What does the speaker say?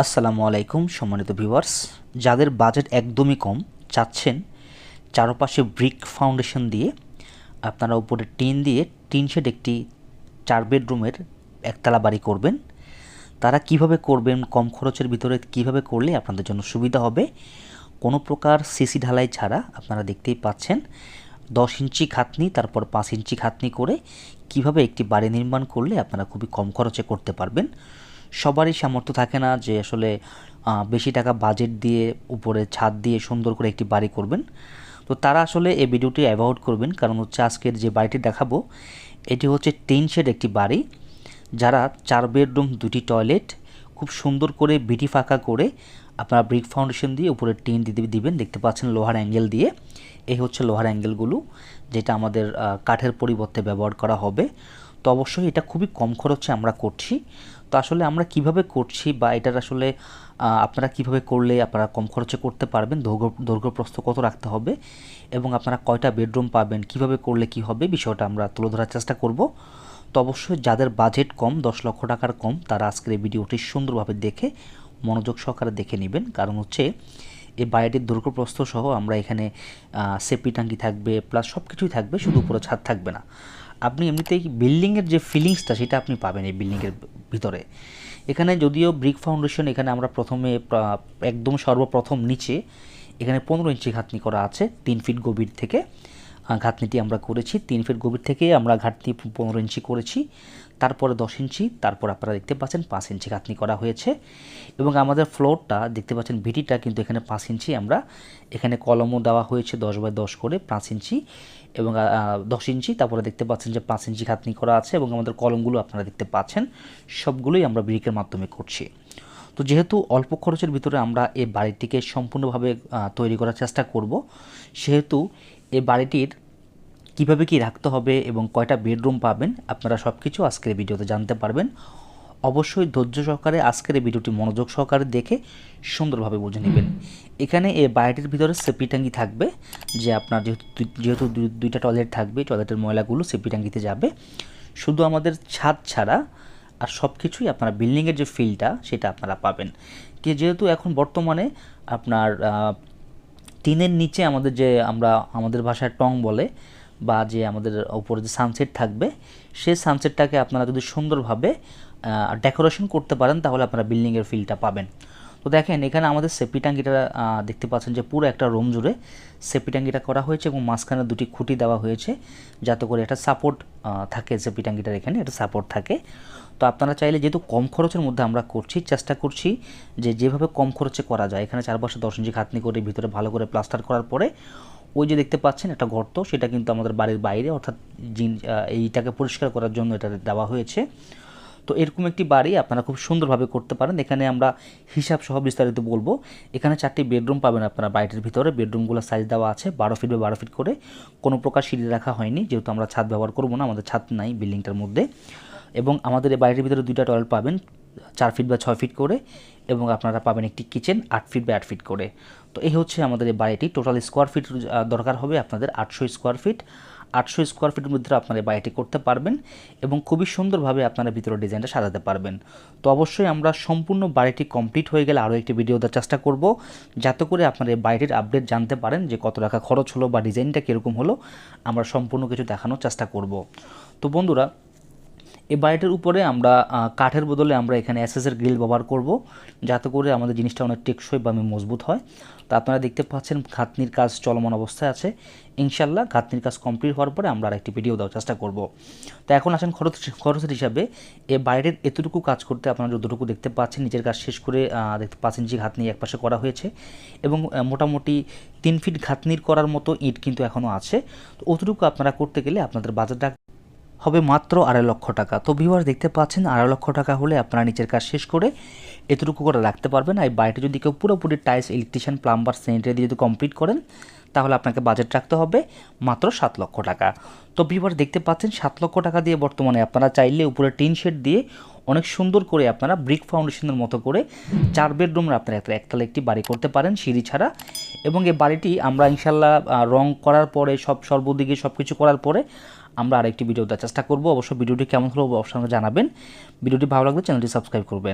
আসসালামু আলাইকুম, সম্মানিত ভিউয়ার্স। যাদের বাজেট একদমই কম, চাচ্ছেন চারপাশে ব্রিক ফাউন্ডেশন দিয়ে আপনারা উপরে টিন দিয়ে, টিন শেড একটি চার বেডরুমের একতলা বাড়ি করবেন। তারা কীভাবে করবেন, কম খরচের ভিতরে কীভাবে করলে আপনাদের জন্য সুবিধা হবে, কোনো প্রকার সিসি ঢালাই ছাড়া আপনারা দেখতেই পাচ্ছেন। দশ ইঞ্চি খাতনি, তারপর পাঁচ ইঞ্চি খাতনি করে কীভাবে একটি বাড়ি নির্মাণ করলে আপনারা খুবই কম খরচে করতে পারবেন। সবারই সামর্থ্য থাকে না যে আসলে বেশি টাকা বাজেট দিয়ে উপরে ছাদ দিয়ে সুন্দর করে একটি বাড়ি করবেন। তো তারা আসলে এই ভিডিওটি অ্যাভয়েড করবেন। কারণ হচ্ছে আজকের যে বাড়িটি দেখাবো, এটি হচ্ছে টিন শেড একটি বাড়ি, যারা চার বেডরুম, দুটি টয়লেট, খুব সুন্দর করে বিটি ফাঁকা করে আপনারা ব্রিক ফাউন্ডেশন দিয়ে উপরে টিন দিতে দিবেন। দেখতে পাচ্ছেন লোহার অ্যাঙ্গেল দিয়ে। এই হচ্ছে লোহার অ্যাঙ্গেলগুলো, যেটা আমাদের কাঠের পরিবর্তে ব্যবহার করা হবে। তো অবশ্যই এটা খুবই কম খরচে আমরা করছি। তো আসলে আমরা কীভাবে করছি বা এটার আসলে আপনারা কীভাবে করলে আপনারা কম খরচে করতে পারবেন, দৈর্ঘ্য দৈর্ঘ্য প্রস্থ কত রাখতে হবে এবং আপনারা কয়টা বেডরুম পাবেন, কীভাবে করলে কি হবে বিষয়টা আমরা তুলে ধরার চেষ্টা করব। তো অবশ্যই যাদের বাজেট কম, দশ লক্ষ টাকার কম, তারা আজকের এই ভিডিওটি সুন্দরভাবে দেখে মনোযোগ সহকারে দেখে নেবেন। কারণ হচ্ছে, এই বাড়িটির দৈর্ঘ্য প্রস্থ সহ আমরা এখানে সেপি টাঙ্কি থাকবে, প্লাস সব কিছুই থাকবে, শুধু উপরে ছাদ থাকবে না। আপনি এমনিতেই বিল্ডিংয়ের যে ফিলিংসটা সেটা আপনি পাবেন এই বিল্ডিংয়ের ভিতরে। এখানে যদিও ব্রিক ফাউন্ডেশন, এখানে আমরা প্রথমে একদম সর্বপ্রথম নিচে এখানে পনেরো ইঞ্চি ঘাটনি করা আছে, তিন ফিট গভীর থেকে। ঘাটনিটি আমরা করেছি, তিন ফিট গভীর থেকে আমরা ঘাটনি পনেরো ইঞ্চি করেছি। তারপরে দশ ইঞ্চি, তারপর আপনারা দেখতে পাচ্ছেন পাঁচ ইঞ্চি ঘাতনি করা হয়েছে এবং আমাদের ফ্লোরটা দেখতে পাচ্ছেন ভিটিটা কিন্তু এখানে পাঁচ ইঞ্চি আমরা এখানে কলমও দেওয়া হয়েছে দশ বাই দশ করে পাঁচ ইঞ্চি এবং দশ ইঞ্চি, তারপরে দেখতে পাচ্ছেন যে পাঁচ ইঞ্চি খাতনি করা আছে এবং আমাদের কলমগুলো আপনারা দেখতে পাচ্ছেন সবগুলোই আমরা ব্রিকের মাধ্যমে করছি। তো যেহেতু অল্প খরচের ভিতরে আমরা এই বাড়িটিকে সম্পূর্ণভাবে তৈরি করার চেষ্টা করব, সেহেতু এই বাড়িটির কীভাবে কি রাখতে হবে এবং কয়টা বেডরুম পাবেন, আপনারা সব কিছু আজকের ভিডিওতে জানতে পারবেন। অবশ্যই ধৈর্য সহকারে আজকের এই ভিডিওটি মনোযোগ সহকারে দেখে সুন্দরভাবে বুঝে নেবেন। এখানে এই বাড়িটির ভিতরে সেপি থাকবে, যে আপনার যেহেতু যেহেতু দুই- দুইটা টয়লেট থাকবে, টয়লেটের ময়লাগুলো সেপি যাবে। শুধু আমাদের ছাদ ছাড়া আর সব কিছুই আপনারা বিল্ডিংয়ের যে ফিলটা, সেটা আপনারা পাবেন। কি যেহেতু এখন বর্তমানে আপনার টিনের নিচে আমাদের যে আমরা, আমাদের ভাষায় টং বলে বা যে আমাদের উপরে যে সানসেট থাকবে সেই সানসেটটাকে আপনারা যদি সুন্দরভাবে ডেকোরেশন করতে পারেন, তাহলে আপনারা বিল্ডিংয়ের ফিলটা পাবেন। তো দেখেন, এখানে আমাদের সেপি ট্যাঙ্কিটা দেখতে পাচ্ছেন যে পুরো একটা রুম জুড়ে সেপি ট্যাঙ্কিটা করা হয়েছে এবং মাঝখানে দুটি খুঁটি দেওয়া হয়েছে, যাতে করে একটা সাপোর্ট থাকে সেপি ট্যাঙ্কিটার এখানে, একটা সাপোর্ট থাকে। তো আপনারা চাইলে যেহেতু কম খরচের মধ্যে আমরা করছি, চেষ্টা করছি যে যেভাবে কম খরচে করা যায়, এখানে চারপাশে দশ ইঞ্চি খাতনি করে, ভিতরে ভালো করে প্লাস্টার করার পরে ওই যে দেখতে পাচ্ছেন একটা গর্ত, সেটা কিন্তু আমাদের বাড়ির বাইরে, অর্থাৎ জিন এইটাকে পরিষ্কার করার জন্য এটা দেওয়া হয়েছে। তো এরকম একটি বাড়ি আপনারা খুব সুন্দরভাবে করতে পারেন। এখানে আমরা হিসাব সহ বিস্তারিত বলব। এখানে চারটি বেডরুম পাবেন আপনারা বাড়িটির ভিতরে। বেডরুমগুলোর সাইজ দেওয়া আছে, বারো ফিট বা বারো ফিট করে। কোনো প্রকার সিঁড়ি রাখা হয়নি, যেহেতু আমরা ছাদ ব্যবহার করব না, আমাদের ছাদ নাই বিল্ডিংটার মধ্যে। এবং আমাদের এই বাড়িটির ভিতরে দুইটা টয়লেট পাবেন। চার ফিট বা ছয় ফিট করে এবং আপনারা পাবেন একটি কিচেন আট ফিট বা আট ফিট করে। তো এই হচ্ছে আমাদের এই বাড়িটি। টোটাল স্কোয়ার ফিট দরকার হবে আপনাদের আটশো স্কোয়ার ফিট আটশো স্কোয়ার ফিটের মধ্যে আপনারা বাড়িটি করতে পারবেন এবং খুবই সুন্দরভাবে আপনারা ভিতরে ডিজাইনটা সাজাতে পারবেন। তো অবশ্যই আমরা সম্পূর্ণ বাড়িটি কমপ্লিট হয়ে গেলে আরও একটি ভিডিও দেওয়ার চেষ্টা করব, যাতে করে আপনারা এই বাড়িটির আপডেট জানতে পারেন যে কত টাকা খরচ হলো বা ডিজাইনটা কীরকম হলো। আমরা সম্পূর্ণ কিছু দেখানোর চেষ্টা করব। তো বন্ধুরা এই বাড়িটার উপরে আমরা কাঠের বদলে আমরা এখানে এসএসের গ্রিল ব্যবহার করব, যাতে করে আমাদের জিনিসটা অনেক টেকসই বা আমি মজবুত হয়। তো আপনারা দেখতে পাচ্ছেন ঘাতনির কাজ চলমান অবস্থায় আছে। ইনশাল্লাহ ঘাতনির কাজ কমপ্লিট হওয়ার পরে আমরা আরেকটি ভিডিও দেওয়ার চেষ্টা করব। তো এখন আসেন খরচ, খরচের হিসাবে। এই বাড়ির এতটুকু কাজ করতে আপনারা যতটুকু দেখতে পাচ্ছেন, নিজের কাজ শেষ করে দেখতে পাঁচ ইঞ্চি ঘাতনি একপাশে করা হয়েছে এবং মোটামুটি তিন ফিট ঘাতনির করার মতো ইট কিন্তু এখনও আছে। তো অতটুকু আপনারা করতে গেলে আপনাদের বাজারটা হবে মাত্র আড়াই লক্ষ টাকা। তো ভিউয়ার দেখতে পাচ্ছেন, আড়াই লক্ষ টাকা হলে আপনারা নিচের কাজ শেষ করে এতটুকু করে রাখতে পারবেন। আর বাড়িটা যদি কেউ পুরোপুরি টাইলস ইলেকট্রিশিয়ান প্লাম্বার স্যানিটারি দিয়ে যদি কমপ্লিট করেন, তাহলে আপনাকে বাজেট রাখতে হবে মাত্র সাত লক্ষ টাকা। তো ভিউয়ার দেখতে পাচ্ছেন, সাত লক্ষ টাকা দিয়ে বর্তমানে আপনারা চাইলে উপরে টিন শেড দিয়ে অনেক সুন্দর করে আপনারা ব্রিক ফাউন্ডেশনের মতো করে চার বেডরুমের আপনারা একটা একতলা একটি বাড়ি করতে পারেন সিঁড়ি ছাড়া। এবং এই বাড়িটি আমরা ইনশাল্লাহ রং করার পরে, সব সর্বদিকে সব কিছু করার পরে আমরা আরেকটি ভিডিও দেওয়ার চেষ্টা করব। অবশ্যই ভিডিওটি কেমন হলো অবশ্যই জানাবেন। ভিডিওটি ভালো লাগলে চ্যানেলটি সাবস্ক্রাইব করবেন।